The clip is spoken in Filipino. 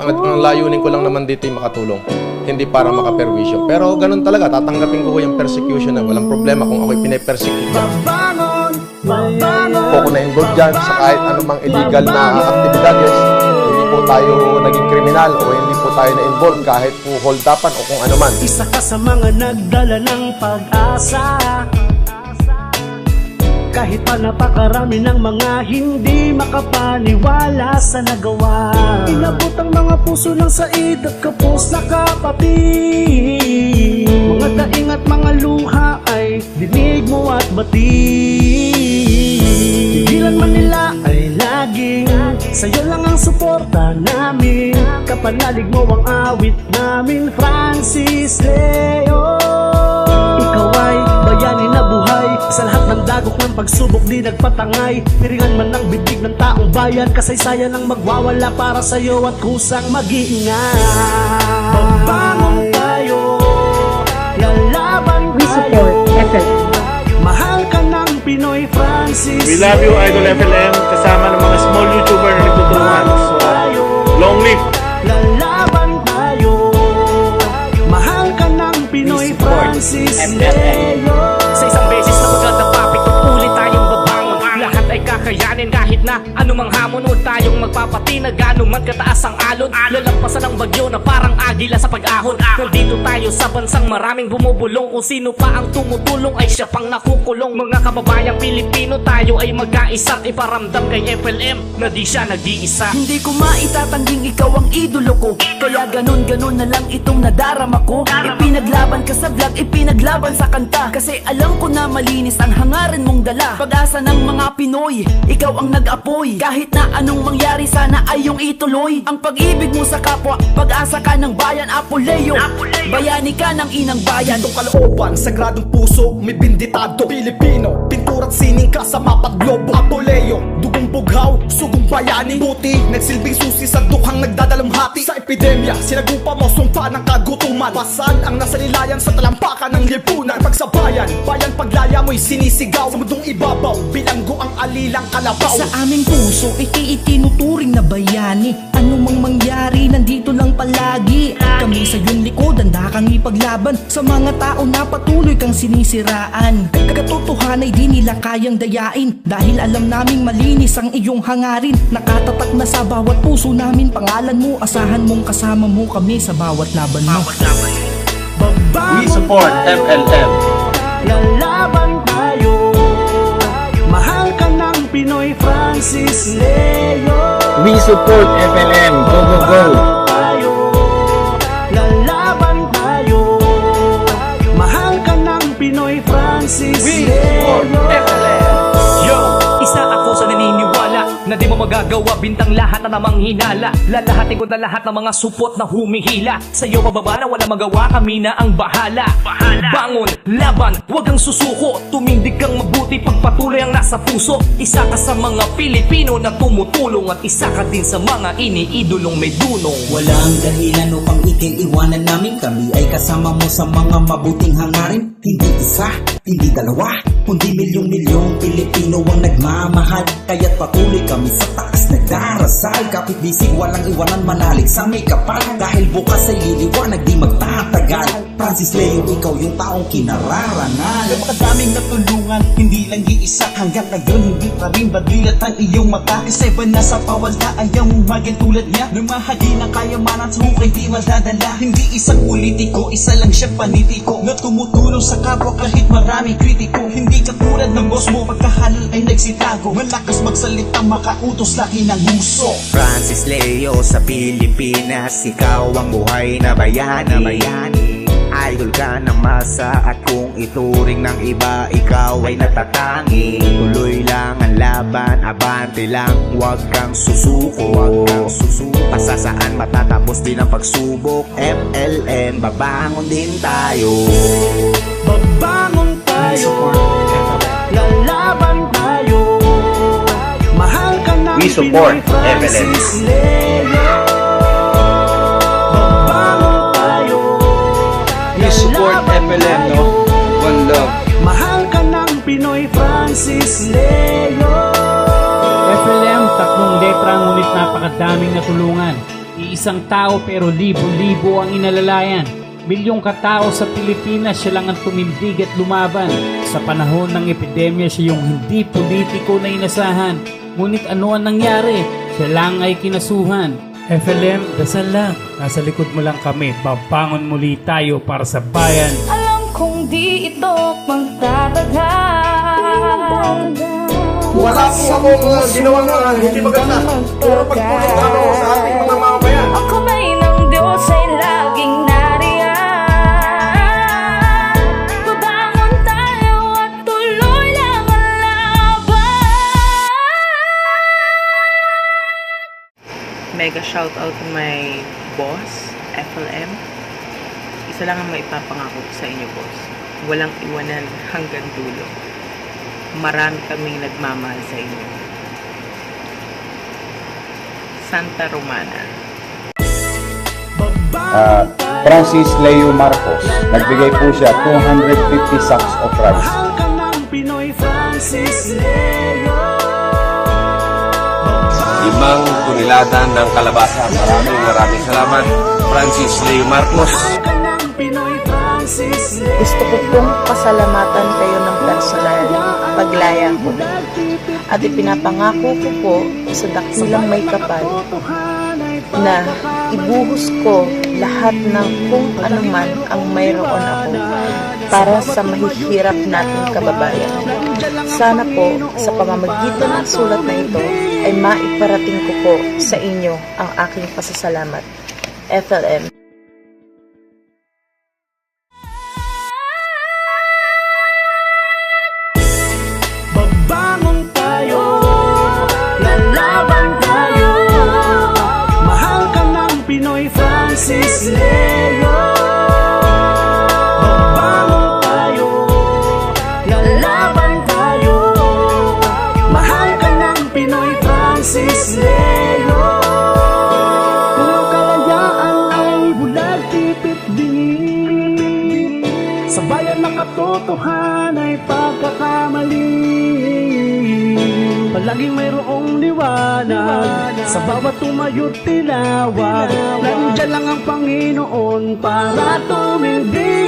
ang, ang layunin ko lang naman dito yung makatulong. Hindi para makaperwisyo. Pero ganun talaga, tatanggapin ko yung persecution na walang problema kung ako'y pinapersecute. Hindi ako na-involve dyan sa kahit anumang illegal na aktibidades. Hindi po tayo naging kriminal o hindi po tayo na-involve kahit po hold upan o kung ano man. Isa ka sa mga nagdala ng pag-asa Kahit pa napakarami ng mga hindi makapaniwala sa nagawa. Inabot ang mga puso ng said at kapos na kapatid. Mga daing at mga luha ay dinig mo at bati Tigilan man nila ay laging Sa'yo lang ang suporta namin. Kapanalig mo ang awit namin Francis Leo Sa lahat ng dagok ng pagsubok di nagpatangay. Piringan man ng bibig ng taong bayan Kasaysayan ang magwawala para sa'yo at kusang mag-iingat Babangon tayo Lalaban We tayo. Mahal ka ng Pinoy Francis. We love you, Idol FLM, kasama ng mga small YouTuber na nagtutulungan. So, long live! Lalaban tayo. Mahal ka ng Pinoy Francis. Leo Magpapatinag, anuman kataas ang alon. Lalampasan ang bagyo na parang agila sa pag-ahon. Nandito tayo sa bansang maraming bumubulong. Kung sino pa ang tumutulong ay siya pang nakukulong. Mga kababayang Pilipino tayo ay magkaisa At iparamdam kay FLM na di siya nag-iisa. Hindi ko maitatanging ikaw ang idolo ko. Kaya ganun-ganun na lang itong nadarama ko. Ipinaglaban ka sa vlog, ipinaglaban sa kanta. Kasi alam ko na malinis ang hangarin mong dala. Pag-asa ng mga Pinoy, ikaw ang nag-apoy. Kahit na anong mangyari sana ay yung ituloy. Ang pag-ibig mo sa kapwa, pag-asa ka ng bayan Apoleo, bayani ka ng inang bayan. Itong kalooban, sagradong puso, may binditado. Pilipino, pintura't sining ka sa mapat globo Apoleo, dugong bughaw, sugong bayani. Buti, nagsilbing susi sa dukhang nagdadalamhati. Sa epidemya, sinagupa mo sumpa ng kagutuman. Pasan ang nasa nilayan sa talampakan ng lipunan. Pagsabayan, bayan paglaya mo'y sinisigaw. Sa mundong ibabaw, bilanggo ang alilang kalabaw. Sa aming puso, iti itinuturing na bayani Ano mang mangyari, nandito lang palagi. Kami sa iyong likod, handa kang ipaglaban. Sa mga tao na patuloy kang sinisiraan. Kagatotohanan ay di nila kayang dayain. Dahil alam naming malinis ang iyong hangarin. Nakatatak na sa bawat puso namin. Pangalan mo, asahan mong kasama mo kami sa bawat laban mo. We support tayo, support FLM, go go go! Magagawa bintang lahat na namang hinala. Lalahatin ko na lahat ng mga supot na humihila. Sa'yo pababa na wala magawa kami na ang bahala. Bangon, laban, huwag kang susuko. Tumindig kang mabuti pagpatuloy ang nasa puso. Isa ka sa mga Pilipino na tumutulong At isa ka din sa mga iniidolong may dunong. Walang dahilan upang iwanan namin Kami ay kasama mo sa mga mabuting hangarin Hindi isa, hindi dalawa Kundi milyong-milyong Pilipino ang nagmamahal. Kaya't patuloy kami sa taas nagdarasal. Kapit bisig walang iwanan manalig sa may kapal. Dahil bukas ay liliwanag di magtatagal. Francis Leo, ikaw yung taong kinararangal. Napakadaming natulungan, hindi lang iisa. Hanggang ngayon, hindi pa rin badlilat ang iyong mata Kasi ba nasa pawal na. Ayaw mong maging tulad niya Lumahagi ng kayamanan sa hukay di madadala. Hindi isang politiko, isa lang siya panitiko Na tumutulong sa kapwa kahit maraming kritiko. Hindi katulad ng boss mo, pagkahalal ay nagsitago. Malakas magsalita, makautos laki ng huso. Francis Leo sa Pilipinas Ikaw ang buhay na bayani, bayani. Idol ka ng masa. At kung ituring ng iba Ikaw ay natatangi Tuloy lang ang laban, abante lang. Huwag kang susuko, huwag kang susuko. Pasasaan matatapos din ang pagsubok? FLN, babangon din tayo. Babangon tayo. Lalaban tayo. Mahal ka ng We support Pinoy FLM, no? One love. Mahal ka ng Pinoy Francis Leo FLM, tatlong kontra ngunit napakadaming natulungan. Iisang tao pero libo-libo ang inalalayan. Milyong katao sa Pilipinas siya lang ang tumindig at lumaban. Sa panahon ng epidemya siya yung hindi politiko na inasahan. Ngunit ano ang nangyari? Siya lang ay kinasuhan. FLM, dasal lang. Nasa likod mo lang kami. Babangon muli tayo para sa bayan. Alam kong di ito magtatagal Wala po akong ginawang uh, hindi maganda. Puro pagtulong Mega shout out to my boss, FLM. Isa lang ang maipapangako ko sa inyo, boss. Walang iwanan hanggang dulo. Marami kaming nagmamahal sa inyo. Santa Romana. Ah, Francis Leo Marcos. Nagbigay po siya 250 sacks of rice. Pinoy Francis Leo Limang kunilatan ng kalabasa. Maraming maraming salamat. Francis Leo Marcos. Gusto ko pong pasalamatan kayo ng personal paglaya ko. At ipinapangako ko po sa dakilang may kapal na ibuhos ko lahat ng kung anuman ang mayroon ako para sa mahihirap nating kababayan. Sana po sa pamamagitan ng sulat na ito ay maiparating ko po sa inyo ang aking pasasalamat. FLM. Katotohan ay pagkakamali. Palaging mayroong liwanag Sa bawat tumayo't tinawag. Nandiyan lang ang Panginoon para tumindi